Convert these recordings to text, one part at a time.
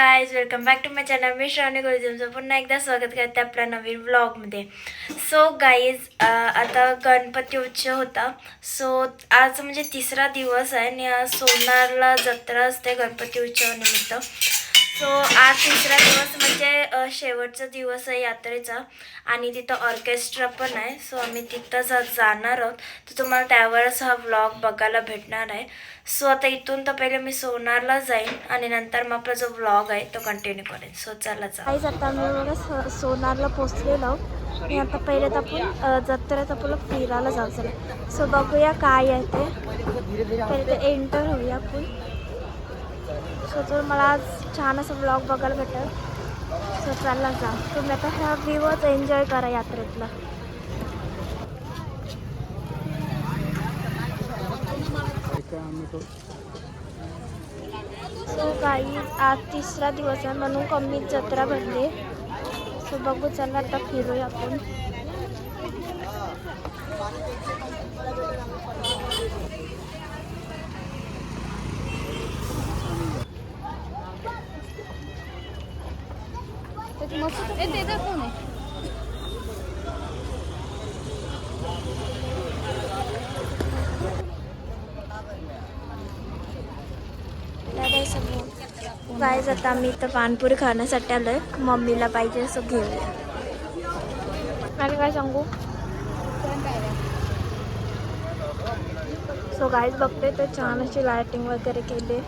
Guys welcome back to my channel मी श्रावणी गुरुजी तुमचं पुन्हा एकदा स्वागत करते आपल्या नवीन व्लॉगमध्ये सो गाईज आता गणपती उत्सव होता. सो आज म्हणजे तिसरा दिवस आहे आणि आज सोनारला जत्रा असते गणपती उत्सवानिमित्त सो आज तिसरा दिवस म्हणजे शेवटचा दिवस आहे यात्रेचा आणि तिथं ऑर्केस्ट्रा पण आहे. सो आम्ही तिथंच आज जाणार आहोत. तर तुम्हाला त्यावेळेस हा व्लॉग बघायला भेटणार आहे. सो आता इथून तर पहिले मी सोनारला जाईन आणि नंतर मग आपला जो व्लॉग आहे तो कंटिन्यू करेन. सो चला जा. आता आम्ही बघा सोनारला पोचलेलो आणि आता पहिले तर आपण जत्रेत आपल्याला फिरायला जाऊ चला. सो बघूया काय आहे ते. पहिले ते एंटर होऊया आपण. सो तर मला आज छान असं ब्लॉग बघायला भेटेल. सो चालला जा. तुम्ही आता ह्या व्ह्यूच एन्जॉय करा यात्रेतला. सो काही आज तिसरा दिवस आहे म्हणून कमी जत्रा भरली. सो बघू चला आता फिरूया आपण. काय आता आम्ही इथं पानपुरी खाण्यासाठी आलोय. मम्मीला पाहिजे असं घेऊया आणि काय सांगू? सो गाईज बघते तर छान अशी लायटिंग वगैरे केली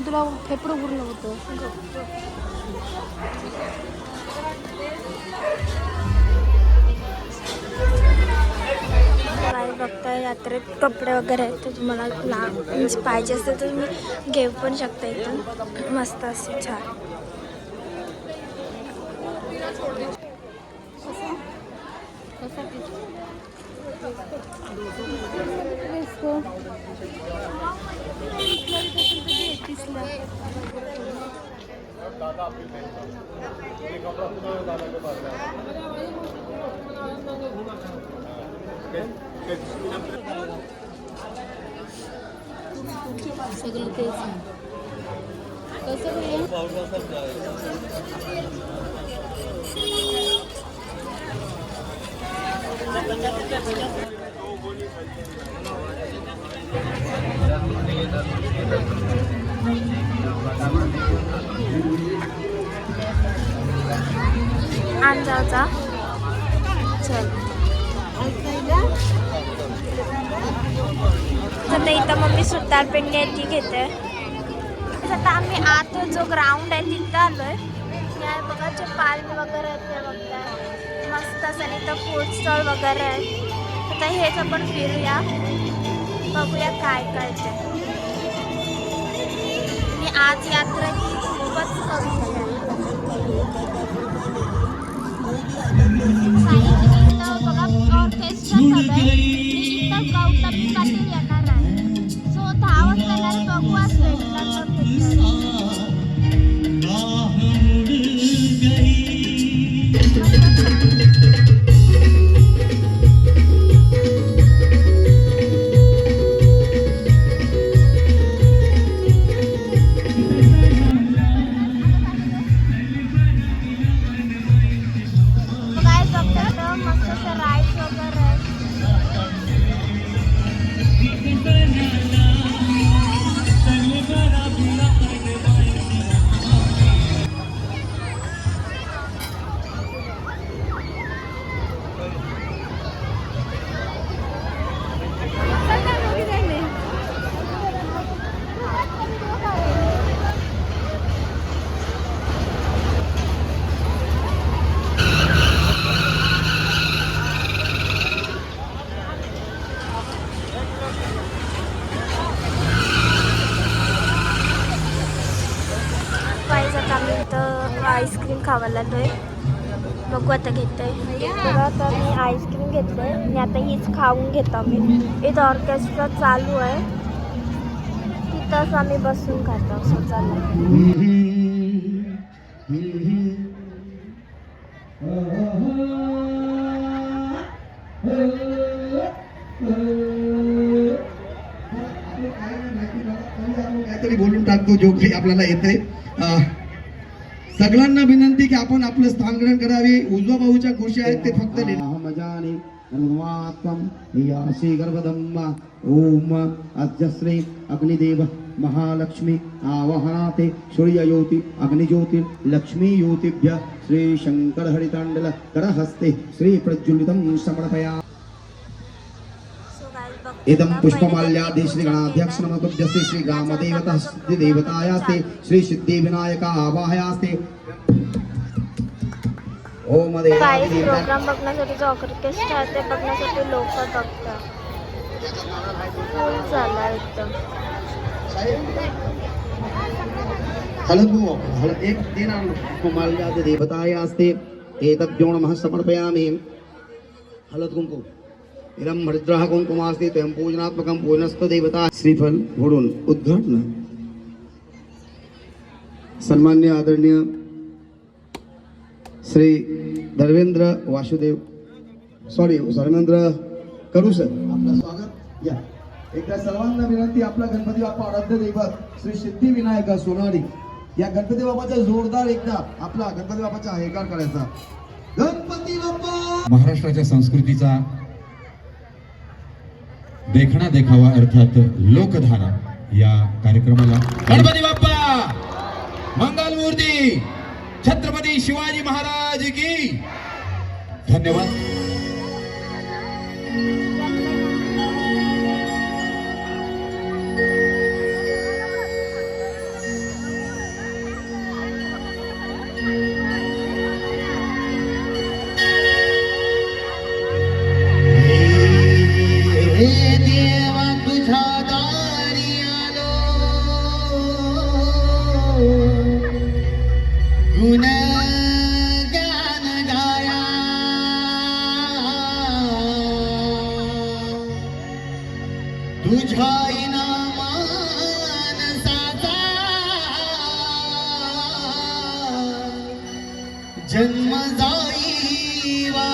तेव्हा तुला फेफडं उरलं होतं. काय बघता यात्रेत कपडे वगैरे आहेत तर तुम्हाला लहान म्हणजे पाहिजे असतं तर तुम्ही घेऊ पण शकता इथून. मस्त असे छान. सगळं तेच कसं करूया आण जाऊ जा चल. आता इथं मम्मी सुतार पेंडी आहे ती घेते. आता आम्ही आत जो ग्राउंड आहे तिथं आलोय. या बघा जे पार्क वगैरे आहेत ते बघताय. मस्त असं आणि इथं फूड स्टॉल वगैरे आहे. आता हेच आपण फिरूया. बघूया काय काय ते मी आज यात्रा ही खूपच कमी पाटील येणार आहे सो दहा वाजता येणार बघू आज भेटला. आईस्क्रीम खावायला आलोय. बघू आता घेतोय. बघा आता मी आईस्क्रीम घेतलंय. आणि आता हीच खाऊन घेतो मी इथं ऑर्केस्ट्रा चालू आहे. तिथंच आम्ही बसून खातो असं चालू काहीतरी बोलून टाकतो जो काही आपल्याला येत आहे सगळ्यांना विनंती की आपण आपलं स्थान ग्रहण करावे. उजवा भाऊच्या खुशी आहेत ते फक्त यासी गर्भदम्मा ओम अध्यश्री अग्निदेव महालक्ष्मी आवाहनाते सूर्यज्योति अग्निज्योति लक्ष्मी ज्योतिभ्य श्री शंकर हरितांडल करहस्ते श्री प्रज्वलितं समर्पया इदं पुष्पमाल्यादि श्रीगणाध्यक्ष नमतुभ्यस्ते श्री ग्रामदेवतः सिद्धिदेवतायास्ते श्री सिद्धिविनायका आवाहयास्ते। ओम प्रोग्राम बघण्यासाठी जो ऑर्केस्ट्रा आहे ते बघण्यासाठी लोक बघतात. फुल झाला एकदम. हळद हळद एक दिन कुमाल्याद देवतायास्ते एतद्यो नमः समर्पयामि। हळद कुंकू। इदं हरिद्रः कुङ्कुमास्ति त्वयं पूजनात्मकं पूजनस्थ देवता। श्रीफल फोडून उद्घाटन। सन्मान्य आदरणीय श्री धर्मेंद्र वासुदेव। सॉरी धर्मेंद्र करू सर। आपलं स्वागत। या। एकदा सर्वांना विनंती आपला गणपती बाप्पा आराध्य दैवत श्री सिद्धिविनायक सोनारी। या गणपती बाबाचा जोरदार एकदा आपला गणपती बाबाचा हेकार करायचा। गणपती बाप्पा! महाराष्ट्राच्या संस्कृतीचा देखणा देखावा अर्थात लोकधारा या कार्यक्रमाला. गणपती बाप्पा! मंगलमूर्ती छत्रपती शिवाजी महाराज की! धन्यवाद. बुझाईना मानसाचा जन्म जाईवा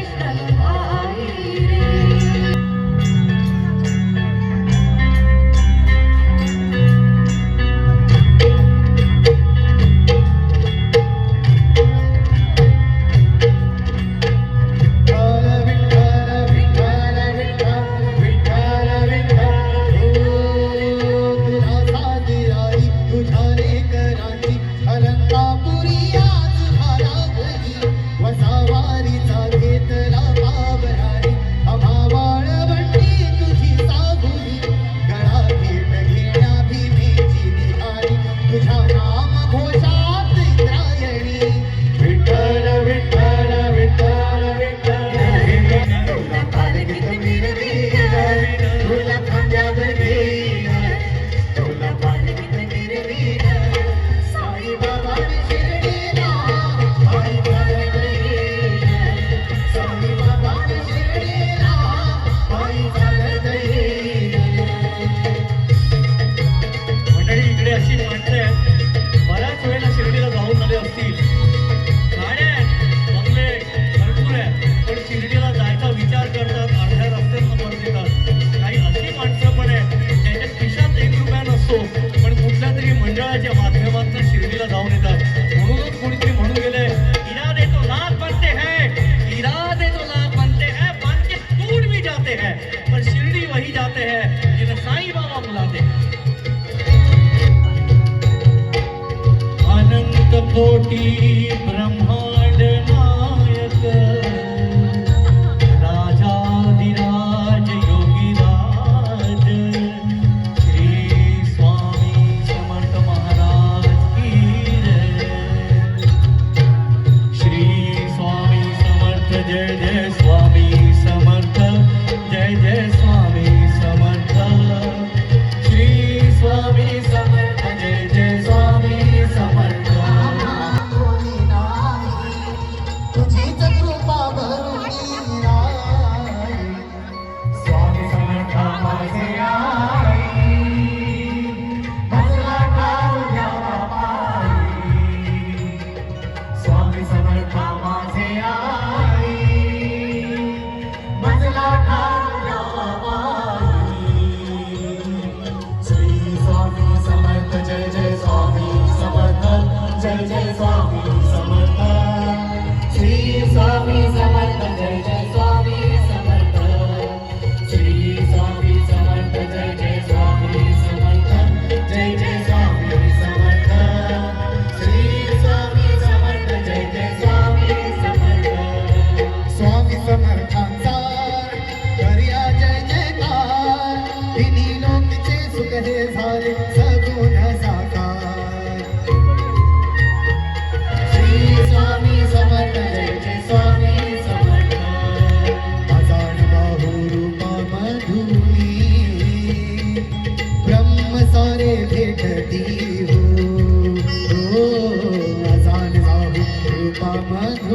Krishna. Cristo.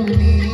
me.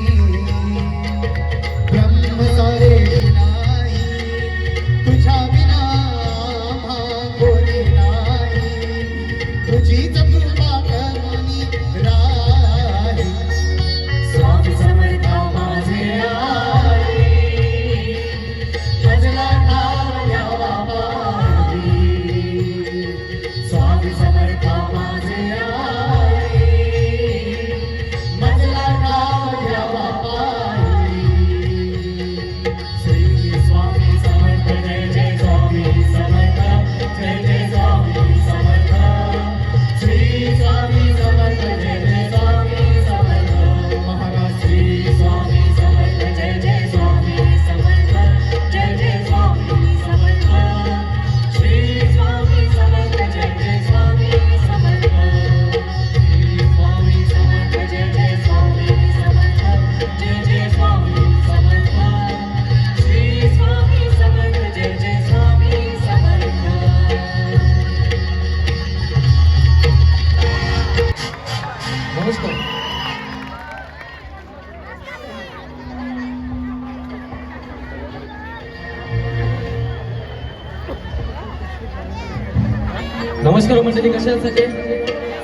नमस्कार मंडळी कशा आहेत सगळे?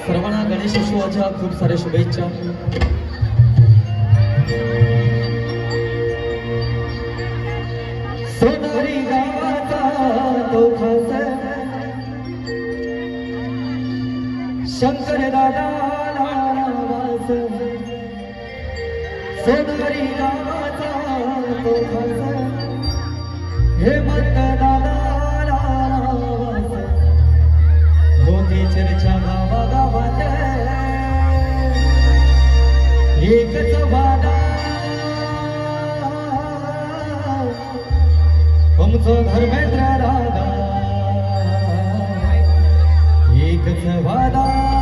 सर्वांना गणेश उत्सवाच्या खूप साऱ्या शुभेच्छा. सोनारी तो खास शंकर दादा सोनारी तो खास हे मतदार चर्चा गावा गावात एकच वादा तुमचं धर्मेंद्र राधा. एकच वादा